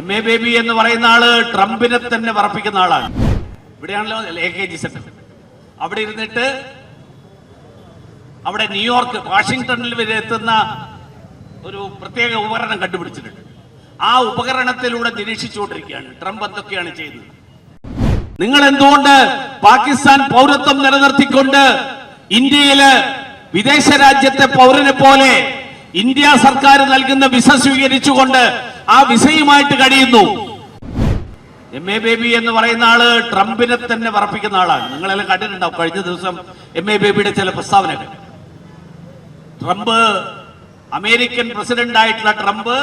M A baby എന്ന് പറയുന്ന ആൾ ട്രംപിനെ തന്നെ പറപ്പിക്കുന്ന ആളാണ്. ഇവിടെയാണല്ലോ എ കെ ജി സെന്റർ അവിടെ ഇരുന്നിട്ട് അവിടെ ന്യൂയോർക്ക് വാഷിങ്ടണിൽ വരെ എത്തുന്ന ഒരു പ്രത്യേക ഉപകരണം കണ്ടുപിടിച്ചിട്ടുണ്ട്. ആ ഉപകരണത്തിലൂടെ നിരീക്ഷിച്ചുകൊണ്ടിരിക്കുകയാണ്. ട്രംപ് എന്തൊക്കെയാണ് ചെയ്യുന്നത്? നിങ്ങൾ എന്തുകൊണ്ട് പാകിസ്ഥാൻ പൗരത്വം നിലനിർത്തിക്കൊണ്ട് ഇന്ത്യയിൽ വിദേശ രാജ്യത്തെ പൗരനെ പോലെ ഇന്ത്യ സർക്കാർ നൽകുന്ന വിസ സ്വീകരിച്ചുകൊണ്ട് ആ വിസയുമായിട്ട് കഴിയുന്നു. എം എ ബേബി എന്ന് പറയുന്ന ആൾ ട്രംപിനെ തന്നെ വറപ്പിക്കുന്ന ആളാണ്. നിങ്ങളെല്ലാം കണ്ടിട്ടുണ്ടാവും കഴിഞ്ഞ ദിവസം എം എ ബേബിയുടെ ചില പ്രസ്താവനകൾ. ട്രംപ് അമേരിക്കൻ പ്രസിഡന്റ് ആയിട്ടുള്ള ട്രംപ്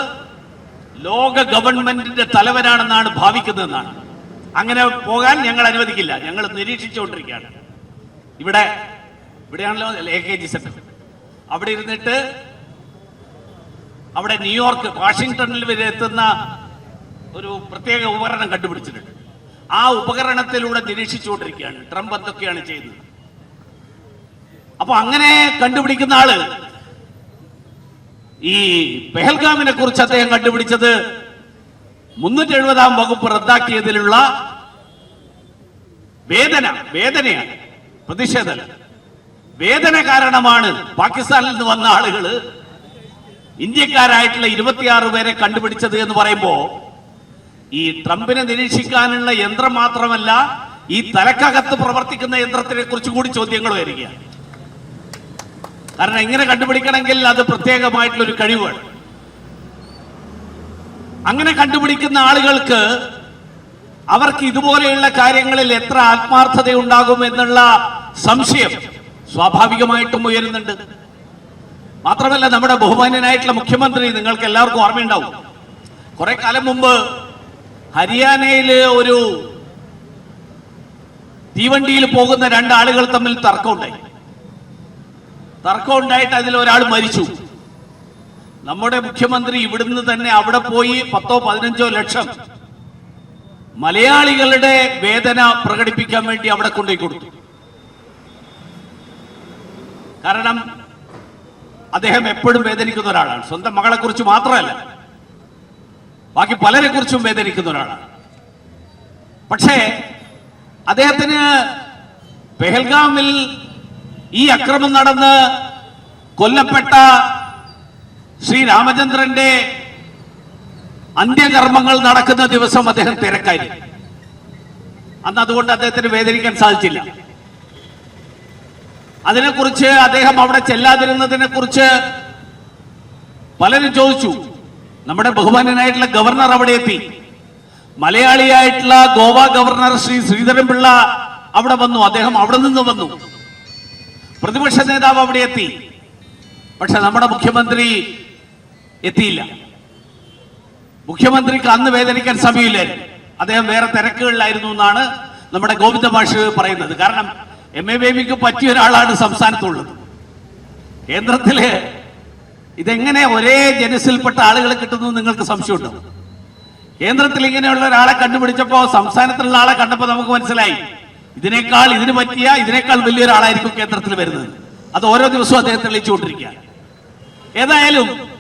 ലോക ഗവൺമെന്റിന്റെ തലവനാണെന്നാണ് ഭാവിക്കുന്നതെന്നാണ്. അങ്ങനെ പോകാൻ ഞങ്ങൾ അനുവദിക്കില്ല. ഞങ്ങൾ നിരീക്ഷിച്ചുകൊണ്ടിരിക്കുകയാണ്. ഇവിടെ ഇവിടെയാണല്ലോ എ കെ ജി സെന്റർ അവിടെ ഇരുന്നിട്ട് അവിടെ ന്യൂയോർക്ക് വാഷിങ്ടണിൽ വരെ എത്തുന്ന ഒരു പ്രത്യേക ഉപകരണം കണ്ടുപിടിച്ചിട്ടുണ്ട്. ആ ഉപകരണത്തിലൂടെ നിരീക്ഷിച്ചുകൊണ്ടിരിക്കുകയാണ്. ട്രംപ് എന്തൊക്കെയാണ് ചെയ്യുന്നത് അപ്പൊ അങ്ങനെ കണ്ടുപിടിക്കുന്ന ആൾ ഈ പെഹൽഗാമിനെ കുറിച്ച് അദ്ദേഹം കണ്ടുപിടിച്ചത് മുന്നൂറ്റി എഴുപതാം വകുപ്പ് റദ്ദാക്കിയതിലുള്ള വേദന വേദനയാണ് പ്രതിഷേധം വേദന കാരണമാണ് പാകിസ്ഥാനിൽ നിന്ന് വന്ന ആളുകൾ ഇന്ത്യക്കാരായിട്ടുള്ള ഇരുപത്തിയാറ് പേരെ കണ്ടുപിടിച്ചത് എന്ന് പറയുമ്പോ ഈ ട്രംപിനെ നിരീക്ഷിക്കാനുള്ള യന്ത്രം മാത്രമല്ല ഈ തലക്കകത്ത് പ്രവർത്തിക്കുന്ന യന്ത്രത്തിനെ കുറിച്ച് കൂടി ചോദ്യങ്ങൾ വരികയാണ്. കാരണം എങ്ങനെ കണ്ടുപിടിക്കണമെങ്കിൽ അത് പ്രത്യേകമായിട്ടുള്ള ഒരു കഴിവാണ്. അങ്ങനെ കണ്ടുപിടിക്കുന്ന ആളുകൾക്ക് അവർക്ക് ഇതുപോലെയുള്ള കാര്യങ്ങളിൽ എത്ര ആത്മാർത്ഥത ഉണ്ടാകും എന്നുള്ള സംശയം സ്വാഭാവികമായിട്ടും ഉയരുന്നുണ്ട്. മാത്രമല്ല നമ്മുടെ ബഹുമാന്യനായിട്ടുള്ള മുഖ്യമന്ത്രി നിങ്ങൾക്ക് എല്ലാവർക്കും ഓർമ്മയുണ്ടാവും. കുറെ കാലം മുമ്പ് ഹരിയാനയിലെ ഒരു തീവണ്ടിയിൽ പോകുന്ന രണ്ടാളുകൾ തമ്മിൽ തർക്കമുണ്ടായി. തർക്കമുണ്ടായിട്ട് അതിൽ ഒരാൾ മരിച്ചു. നമ്മുടെ മുഖ്യമന്ത്രി ഇവിടുന്ന് തന്നെ അവിടെ പോയി പത്തോ പതിനഞ്ചോ ലക്ഷം മലയാളികളുടെ വേദന പ്രകടിപ്പിക്കാൻ വേണ്ടി അവിടെ കൊണ്ടുപോയി കൊടുത്തു. കാരണം അദ്ദേഹം എപ്പോഴും വേദനിക്കുന്ന ഒരാളാണ്. സ്വന്തം മകളെ കുറിച്ച് മാത്രമല്ല ബാക്കി പലരെ കുറിച്ചും വേദനിക്കുന്ന ഒരാളാണ്. പക്ഷേ അദ്ദേഹത്തിന് പെഹൽഗാമിൽ ഈ അക്രമം നടന്ന് കൊല്ലപ്പെട്ട ശ്രീ രാമചന്ദ്രന്റെ അന്ത്യകർമ്മങ്ങൾ നടക്കുന്ന ദിവസം അദ്ദേഹം തിരക്കായി. അന്ന് അതുകൊണ്ട് അദ്ദേഹത്തിന് വേദനിക്കാൻ സാധിച്ചില്ല. അതിനെക്കുറിച്ച് അദ്ദേഹം അവിടെ ചെല്ലാതിരുന്നതിനെ കുറിച്ച് പലരും ചോദിച്ചു. നമ്മുടെ ബഹുമാനനായിട്ടുള്ള ഗവർണർ അവിടെ എത്തി. മലയാളിയായിട്ടുള്ള ഗോവ ഗവർണർ ശ്രീ ശ്രീധരൻപിള്ള അവിടെ വന്നു. അദ്ദേഹം അവിടെ നിന്ന് വന്നു. പ്രതിപക്ഷ നേതാവ് അവിടെ എത്തി. പക്ഷെ നമ്മുടെ മുഖ്യമന്ത്രി എത്തിയില്ല. മുഖ്യമന്ത്രിക്ക് അന്ന് വേദനിക്കാൻ സമയമില്ലായിരുന്നു. അദ്ദേഹം വേറെ തിരക്കുകളിലായിരുന്നു എന്നാണ് നമ്മുടെ ഗോവിന്ദ ഭാഷ പറയുന്നത്. കാരണം എം എ ബേബിക്ക് പറ്റിയ ഒരാളാണ് സംസ്ഥാനത്തുള്ളത്. കേന്ദ്രത്തിൽ ഇതെങ്ങനെ ഒരേ ജനസിൽപ്പെട്ട ആളുകൾ കിട്ടുന്നു നിങ്ങൾക്ക് സംശയമുണ്ടോ? കേന്ദ്രത്തിൽ ഇങ്ങനെയുള്ള ഒരാളെ കണ്ടുപിടിച്ചപ്പോ സംസ്ഥാനത്തിലുള്ള ആളെ കണ്ടപ്പോ നമുക്ക് മനസ്സിലായി. ഇതിനേക്കാൾ ഇതിന് പറ്റിയ ഇതിനേക്കാൾ വലിയൊരാളായിരിക്കും കേന്ദ്രത്തിൽ വരുന്നത്. അത് ഓരോ ദിവസവും അദ്ദേഹം തെളിയിച്ചുകൊണ്ടിരിക്കുക. ഏതായാലും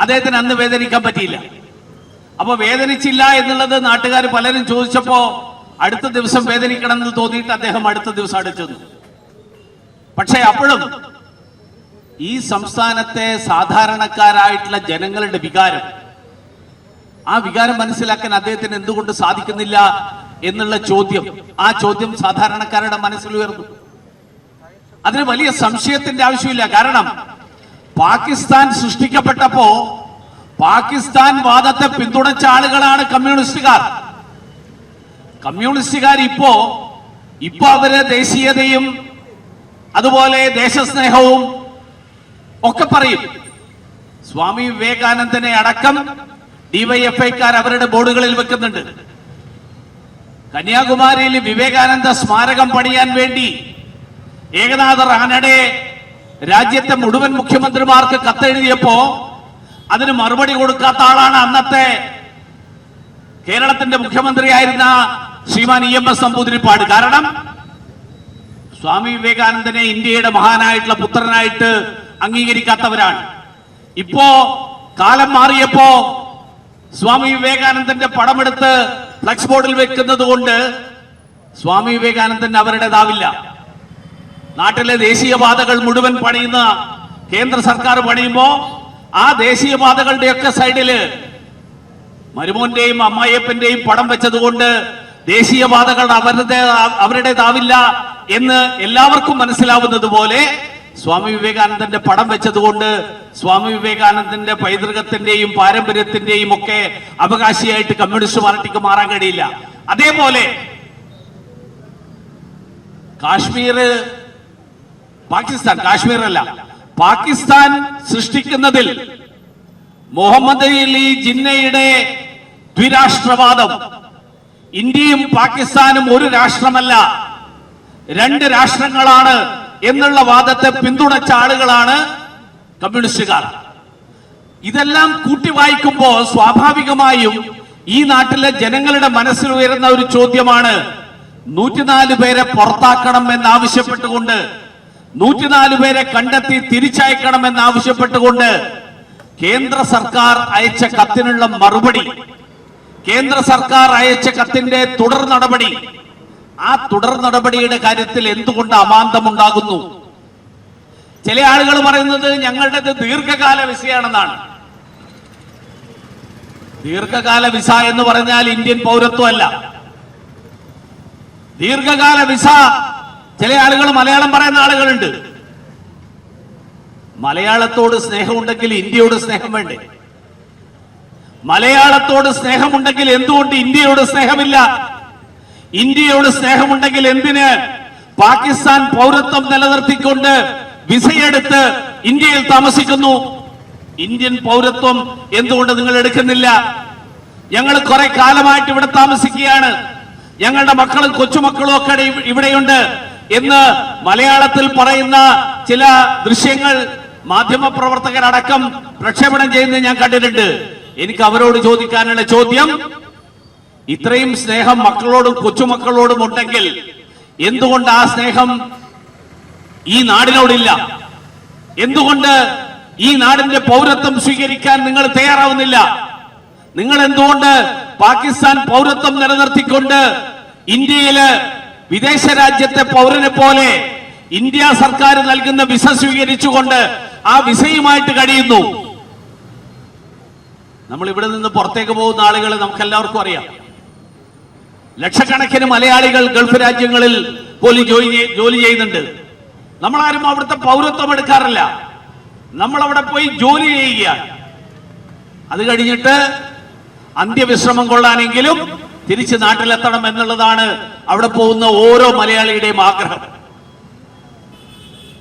അദ്ദേഹത്തിന് അന്ന് വേദനിക്കാൻ പറ്റിയില്ല. അപ്പൊ വേദനിച്ചില്ല എന്നുള്ളത് നാട്ടുകാർ പലരും ചോദിച്ചപ്പോ അടുത്ത ദിവസം വേദനിക്കണം എന്ന് തോന്നിയിട്ട് അദ്ദേഹം അടുത്ത ദിവസം അടുത്തു പക്ഷേ അപ്പോഴും ഈ സംസ്ഥാനത്തെ സാധാരണക്കാരായിട്ടുള്ള ജനങ്ങളുടെ വികാരം ആ വികാരം മനസ്സിലാക്കാൻ അദ്ദേഹത്തിന് എന്തുകൊണ്ട് സാധിക്കുന്നില്ല എന്നുള്ള ചോദ്യം ആ ചോദ്യം സാധാരണക്കാരുടെ മനസ്സിൽ ഉയർന്നു. അതിന് വലിയ സംശയത്തിന്റെ ആവശ്യമില്ല. കാരണം പാകിസ്ഥാൻ സൃഷ്ടിക്കപ്പെട്ടപ്പോ പാകിസ്ഥാൻ വാദത്തെ പിന്തുണച്ച ആളുകളാണ് കമ്മ്യൂണിസ്റ്റുകാർ. കമ്മ്യൂണിസ്റ്റുകാർ ഇപ്പോ ഇപ്പൊ അവർ ദേശീയതയും അതുപോലെ ദേശസ്നേഹവും ഒക്കെ പറയും. സ്വാമി വിവേകാനന്ദനെ അടക്കം ഡിവൈഎഫ്ഐക്കാർ അവരുടെ ബോർഡുകളിൽ വെക്കുന്നുണ്ട്. കന്യാകുമാരിയിൽ വിവേകാനന്ദ സ്മാരകം പണിയാൻ വേണ്ടി ഏകനാഥ റാനഡെ രാജ്യത്തെ മുഴുവൻ മുഖ്യമന്ത്രിമാർക്ക് കത്തെഴുതിയപ്പോ അതിന് മറുപടി കൊടുക്കാത്ത ആളാണ് അന്നത്തെ കേരളത്തിന്റെ മുഖ്യമന്ത്രിയായിരുന്ന Sriman E M S Namboodiripad. കാരണം സ്വാമി വിവേകാനന്ദനെ ഇന്ത്യയുടെ മഹാനായിട്ടുള്ള പുത്രനായിട്ട് അംഗീകരിക്കാത്തവരാണ്. ഇപ്പോ കാലം മാറിയപ്പോ സ്വാമി വിവേകാനന്ദന്റെ പടമെടുത്ത് ഫ്ലക്സ് ബോർഡിൽ വെക്കുന്നത് കൊണ്ട് സ്വാമി വിവേകാനന്ദൻ അവരുടേതാവില്ല. നാട്ടിലെ ദേശീയപാതകൾ മുഴുവൻ പണിയുന്ന കേന്ദ്ര സർക്കാർ പണിയുമ്പോ ആ ദേശീയപാതകളുടെയൊക്കെ സൈഡിൽ മരുമോന്റെയും അമ്മായിയപ്പന്റെയും പടം വെച്ചതുകൊണ്ട് ദേശീയപാതകൾ അവരുടെ അവരുടേതാവില്ല എന്ന് എല്ലാവർക്കും മനസ്സിലാവുന്നത് പോലെ സ്വാമി വിവേകാനന്ദന്റെ പടം വെച്ചതുകൊണ്ട് സ്വാമി വിവേകാനന്ദന്റെ പൈതൃകത്തിന്റെയും പാരമ്പര്യത്തിന്റെയും ഒക്കെ അവകാശിയായിട്ട് കമ്മ്യൂണിസ്റ്റ് പാർട്ടിക്ക് മാറാൻ കഴിയില്ല. അതേപോലെ കാശ്മീർ പാകിസ്ഥാൻ കാശ്മീർ അല്ല പാകിസ്ഥാൻ സൃഷ്ടിക്കുന്നതിൽ മുഹമ്മദ് അലി ജിന്നയുടെ ദ്വിരാഷ്ട്രവാദം ഇന്ത്യയും പാകിസ്ഥാനും ഒരു രാഷ്ട്രമല്ല. രണ്ട് രാഷ്ട്രങ്ങളാണ് എന്നുള്ള വാദത്തെ പിന്തുണച്ച ആളുകളാണ് കമ്മ്യൂണിസ്റ്റുകാർ. ഇതെല്ലാം കൂട്ടി വായിക്കുമ്പോൾ സ്വാഭാവികമായും ഈ നാട്ടിലെ ജനങ്ങളുടെ മനസ്സിൽ ഉയരുന്ന ഒരു ചോദ്യമാണ് നൂറ്റിനാല് പേരെ പുറത്താക്കണം എന്നാവശ്യപ്പെട്ടുകൊണ്ട് നൂറ്റിനാല് പേരെ കണ്ടെത്തി തിരിച്ചയക്കണം എന്നാവശ്യപ്പെട്ടുകൊണ്ട് കേന്ദ്ര സർക്കാർ അയച്ച കത്തിനുള്ള മറുപടി കേന്ദ്ര സർക്കാർ അയച്ച കത്തിന്റെ തുടർ നടപടി. ആ തുടർ നടപടിയുടെ കാര്യത്തിൽ എന്തുകൊണ്ട് അമാന്തമുണ്ടാകുന്നു? ചില ആളുകൾ പറയുന്നത് ഞങ്ങളുടേത് ദീർഘകാല വിസയാണെന്നാണ്. ദീർഘകാല വിസ എന്ന് പറഞ്ഞാൽ ഇന്ത്യൻ പൗരത്വമല്ല. ദീർഘകാല വിസ ചില ആളുകൾ മലയാളം പറയുന്ന ആളുകളുണ്ട്. മലയാളത്തോട് സ്നേഹമുണ്ടെങ്കിൽ ഇന്ത്യയോട് സ്നേഹം വേണ്ടേ? മലയാളത്തോട് സ്നേഹമുണ്ടെങ്കിൽ എന്തുകൊണ്ട് ഇന്ത്യയോട് സ്നേഹമില്ല? ഇന്ത്യയോട് സ്നേഹമുണ്ടെങ്കിൽ എന്തിന്? പാകിസ്ഥാൻ പൗരത്വം നിലനിർത്തിക്കൊണ്ട് വിസയെടുത്ത് ഇന്ത്യയിൽ താമസിക്കുന്നു. ഇന്ത്യൻ പൗരത്വം എന്തുകൊണ്ട് നിങ്ങൾ എടുക്കുന്നില്ല? ഞങ്ങൾ കുറെ കാലമായിട്ട് ഇവിടെ താമസിക്കുകയാണ്. ഞങ്ങളുടെ മക്കളും കൊച്ചുമക്കളും ഒക്കെ ഇവിടെയുണ്ട് എന്ന് മലയാളത്തിൽ പറയുന്ന ചില ദൃശ്യങ്ങൾ മാധ്യമ പ്രവർത്തകരടക്കം പ്രക്ഷേപണം ചെയ്യുന്നത് ഞാൻ കണ്ടിട്ടുണ്ട്. എനിക്ക് അവരോട് ചോദിക്കാനുള്ള ചോദ്യം ഇത്രയും സ്നേഹം മക്കളോടും കൊച്ചുമക്കളോടും ഉണ്ടെങ്കിൽ എന്തുകൊണ്ട് ആ സ്നേഹം ഈ നാടിനോടില്ല? എന്തുകൊണ്ട് ഈ നാടിന്റെ പൗരത്വം സ്വീകരിക്കാൻ നിങ്ങൾ തയ്യാറാവുന്നില്ല? നിങ്ങൾ എന്തുകൊണ്ട് പാകിസ്ഥാൻ പൗരത്വം നിലനിർത്തിക്കൊണ്ട് ഇന്ത്യയിൽ വിദേശ രാജ്യത്തെ പൗരനെ പോലെ ഇന്ത്യ സർക്കാർ നൽകുന്ന വിസ സ്വീകരിച്ചുകൊണ്ട് ആ വിസയുമായിട്ട് കഴിയുന്നു? നമ്മൾ ഇവിടെ നിന്ന് പുറത്തേക്ക് പോകുന്ന ആളുകൾ നമുക്ക് എല്ലാവർക്കും അറിയാം. ലക്ഷക്കണക്കിന് മലയാളികൾ ഗൾഫ് രാജ്യങ്ങളിൽ പോലും ജോലി ജോലി ചെയ്യുന്നുണ്ട്. നമ്മളാരും അവിടുത്തെ പൗരത്വം എടുക്കാറില്ല. നമ്മൾ അവിടെ പോയി ജോലി ചെയ്യുകയാണ്. അത് കഴിഞ്ഞിട്ട് അന്ത്യവിശ്രമം കൊള്ളാനെങ്കിലും തിരിച്ച് നാട്ടിലെത്തണം എന്നുള്ളതാണ് അവിടെ പോകുന്ന ഓരോ മലയാളിയുടെയും ആഗ്രഹം.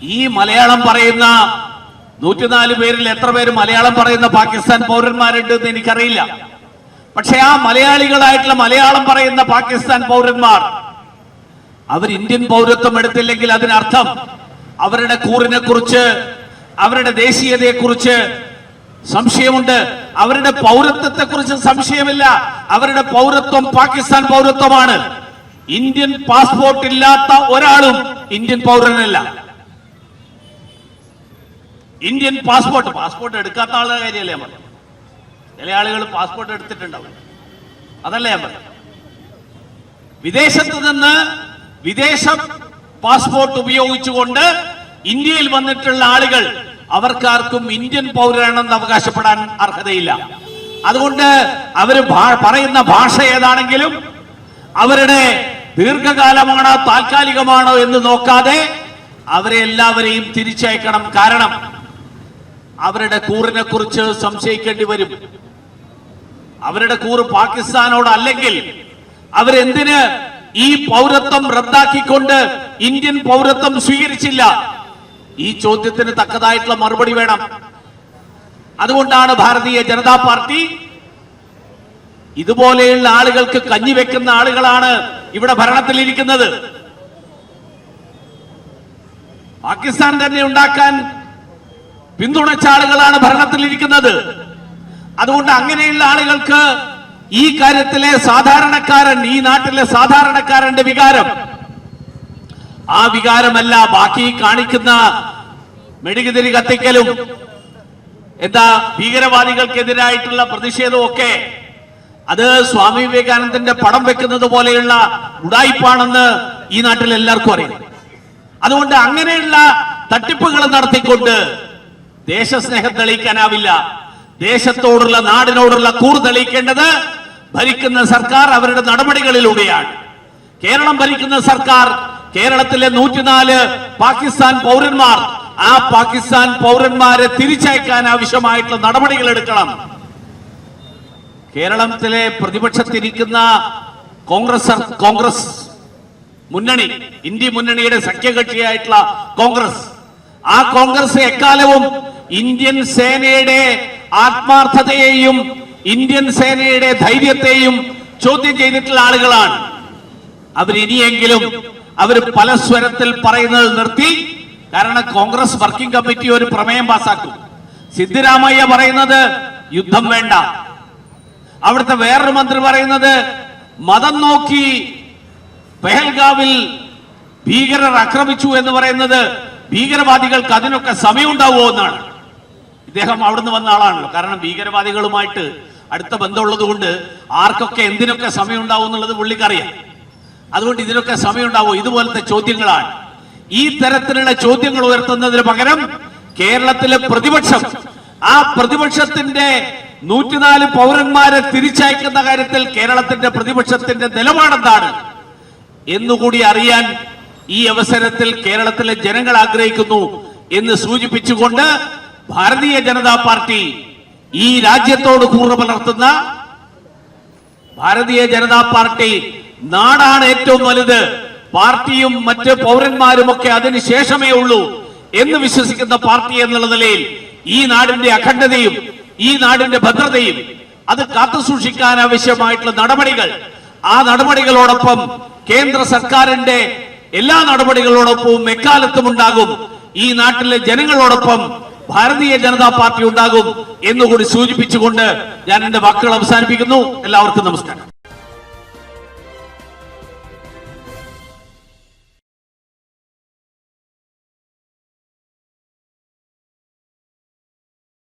ഈ മലയാളം പറയുന്ന നൂറ്റിനാല് പേരിൽ എത്ര പേര് മലയാളം പറയുന്ന പാകിസ്ഥാൻ പൗരന്മാരുണ്ട് എന്ന് എനിക്കറിയില്ല. പക്ഷെ ആ മലയാളികളായിട്ടുള്ള മലയാളം പറയുന്ന പാകിസ്ഥാൻ പൗരന്മാർ അവർ ഇന്ത്യൻ പൗരത്വം എടുത്തില്ലെങ്കിൽ അതിനർത്ഥം അവരുടെ കൂറിനെ കുറിച്ച് അവരുടെ ദേശീയതയെ കുറിച്ച് സംശയമുണ്ട്. അവരുടെ പൗരത്വത്തെ കുറിച്ച് സംശയമില്ല. അവരുടെ പൗരത്വം പാകിസ്ഥാൻ പൗരത്വമാണ്. ഇന്ത്യൻ പാസ്പോർട്ട് ഇല്ലാത്ത ഒരാളും ഇന്ത്യൻ പൗരനല്ല. ഇന്ത്യൻ പാസ്പോർട്ട് പാസ്പോർട്ട് എടുക്കാത്ത ആളുടെ കാര്യമല്ലേ ഞാൻ പറഞ്ഞു ചില ആളുകൾ പാസ്പോർട്ട് എടുത്തിട്ടുണ്ടാവും. അതല്ലേ ഞാൻ പറഞ്ഞു വിദേശത്ത് നിന്ന് വിദേശ പാസ്പോർട്ട് ഉപയോഗിച്ചുകൊണ്ട് ഇന്ത്യയിൽ വന്നിട്ടുള്ള ആളുകൾ അവർക്കാർക്കും ഇന്ത്യൻ പൗരനാണെന്ന് അവകാശപ്പെടാൻ അർഹതയില്ല. അതുകൊണ്ട് അവർ പറയുന്ന ഭാഷ ഏതാണെങ്കിലും അവരുടെ ദീർഘകാലമാണോ താൽക്കാലികമാണോ എന്ന് നോക്കാതെ അവരെ എല്ലാവരെയും തിരിച്ചയക്കണം. കാരണം അവരുടെ കൂറിനെ കുറിച്ച് സംശയിക്കേണ്ടി വരും. അവരുടെ കൂറ് പാകിസ്ഥാനോട് അല്ലെങ്കിൽ അവരെന്തിന് ഈ പൗരത്വം റദ്ദാക്കിക്കൊണ്ട് ഇന്ത്യൻ പൗരത്വം സ്വീകരിച്ചില്ല? ഈ ചോദ്യത്തിന് തക്കതായിട്ടുള്ള മറുപടി വേണം. അതുകൊണ്ടാണ് ഭാരതീയ ജനതാ പാർട്ടി ഇതുപോലെയുള്ള ആളുകൾക്ക് കഞ്ഞി വെക്കുന്ന ആളുകളാണ് ഇവിടെ ഭരണത്തിലിരിക്കുന്നത്. പാകിസ്ഥാൻ തന്നെ ഉണ്ടാക്കാൻ പിന്തുണച്ച ആളുകളാണ് ഭരണത്തിലിരിക്കുന്നത്. അതുകൊണ്ട് അങ്ങനെയുള്ള ആളുകൾക്ക് ഈ കാര്യത്തിലെ സാധാരണക്കാരൻ ഈ നാട്ടിലെ സാധാരണക്കാരന്റെ വികാരം. ആ വികാരമല്ല ബാക്കി കാണിക്കുന്ന മെഴുകുതിരി കത്തിക്കലും. എന്താ ഭീകരവാദികൾക്കെതിരായിട്ടുള്ള പ്രതിഷേധവും ഒക്കെ അത് സ്വാമി വിവേകാനന്ദന്റെ പടം വെക്കുന്നത് പോലെയുള്ള ഉടായിപ്പാണെന്ന് ഈ നാട്ടിൽ എല്ലാവർക്കും അറിയാം. അതുകൊണ്ട് അങ്ങനെയുള്ള തട്ടിപ്പുകൾ നടത്തിക്കൊണ്ട് ദേശസ്നേഹം തെളിയിക്കാനാവില്ല ദേശത്തോടുള്ള നാടിനോടുള്ള കൂർ തെളിയിക്കേണ്ടത് ഭരിക്കുന്ന സർക്കാർ അവരുടെ നടപടികളിലൂടെയാണ്. കേരളം ഭരിക്കുന്ന സർക്കാർ കേരളത്തിലെ നൂറ്റിനാല് പാകിസ്ഥാൻ പൗരന്മാർ ആ പാകിസ്ഥാൻ പൗരന്മാരെ തിരിച്ചയക്കാൻ ആവശ്യമായിട്ടുള്ള നടപടികൾ എടുക്കണം. കേരളത്തിലെ പ്രതിപക്ഷത്തിരിക്കുന്ന കോൺഗ്രസ് കോൺഗ്രസ് മുന്നണി ഇന്ത്യ മുന്നണിയുടെ സഖ്യകക്ഷിയായിട്ടുള്ള കോൺഗ്രസ് ആ കോൺഗ്രസ് എക്കാലവും ഇന്ത്യൻ സേനയുടെ ആത്മാർത്ഥതയെയും ഇന്ത്യൻ സേനയുടെ ധൈര്യത്തെയും ചോദ്യം ചെയ്തിട്ടുള്ള ആളുകളാണ്. അവരിനിയെങ്കിലും അവർ പല സ്വരത്തിൽ പറയുന്നത് നിർത്തി. കാരണം കോൺഗ്രസ് വർക്കിംഗ് കമ്മിറ്റി ഒരു പ്രമേയം പാസാക്കും. സിദ്ധരാമയ്യ പറയുന്നത് യുദ്ധം വേണ്ട. അവിടുത്തെ വേറൊരു മന്ത്രി പറയുന്നത് മതം നോക്കി പെഹൽഗാവിൽ ഭീകരർ ആക്രമിച്ചു എന്ന് പറയുന്നത് ഭീകരവാദികൾക്ക് അതിനൊക്കെ സമയമുണ്ടാവുമോ എന്നാണ്. ഇദ്ദേഹം അവിടുന്ന് വന്ന ആളാണല്ലോ. കാരണം ഭീകരവാദികളുമായിട്ട് അടുത്ത ബന്ധമുള്ളത് കൊണ്ട് ആർക്കൊക്കെ എന്തിനൊക്കെ സമയം ഉണ്ടാവും എന്നുള്ളത് പുള്ളിക്കറിയാം. അതുകൊണ്ട് ഇതിനൊക്കെ സമയമുണ്ടാവോ? ഇതുപോലത്തെ ചോദ്യങ്ങളാണ്. ഈ തരത്തിലുള്ള ചോദ്യങ്ങൾ ഉയർത്തുന്നതിന് പകരം കേരളത്തിലെ പ്രതിപക്ഷം ആ പ്രതിപക്ഷത്തിന്റെ നൂറ്റിനാല് പൗരന്മാരെ തിരിച്ചയക്കുന്ന കാര്യത്തിൽ കേരളത്തിന്റെ പ്രതിപക്ഷത്തിന്റെ നിലപാടെന്താണ് എന്നുകൂടി അറിയാൻ ഈ അവസരത്തിൽ കേരളത്തിലെ ജനങ്ങൾ ആഗ്രഹിക്കുന്നു എന്ന് സൂചിപ്പിച്ചുകൊണ്ട് ഭാരതീയ ജനതാ പാർട്ടി ഈ രാജ്യത്തോട് കൂറ് പുലർത്തുന്ന ഭാരതീയ ജനതാ പാർട്ടി നാടാണ് ഏറ്റവും വലുത്. പാർട്ടിയും മറ്റ് പൗരന്മാരും ഒക്കെ അതിന് ശേഷമേ ഉള്ളൂ എന്ന് വിശ്വസിക്കുന്ന പാർട്ടി എന്നുള്ള നിലയിൽ ഈ നാടിന്റെ അഖണ്ഡതയും ഈ നാടിന്റെ ഭദ്രതയും അത് കാത്തുസൂക്ഷിക്കാൻ ആവശ്യമായിട്ടുള്ള നടപടികൾ. ആ നടപടികളോടൊപ്പം കേന്ദ്ര സർക്കാരിന്റെ എല്ലാ നടപടികളോടൊപ്പവും എക്കാലത്തും ഉണ്ടാകും ഈ നാട്ടിലെ ജനങ്ങളോടൊപ്പം ഭാരതീയ ജനതാ പാർട്ടി ഉണ്ടാകും എന്നുകൂടി സൂചിപ്പിച്ചുകൊണ്ട് ഞാൻ എന്റെ വാക്കുകൾ അവസാനിപ്പിക്കുന്നു. എല്ലാവർക്കും നമസ്കാരം.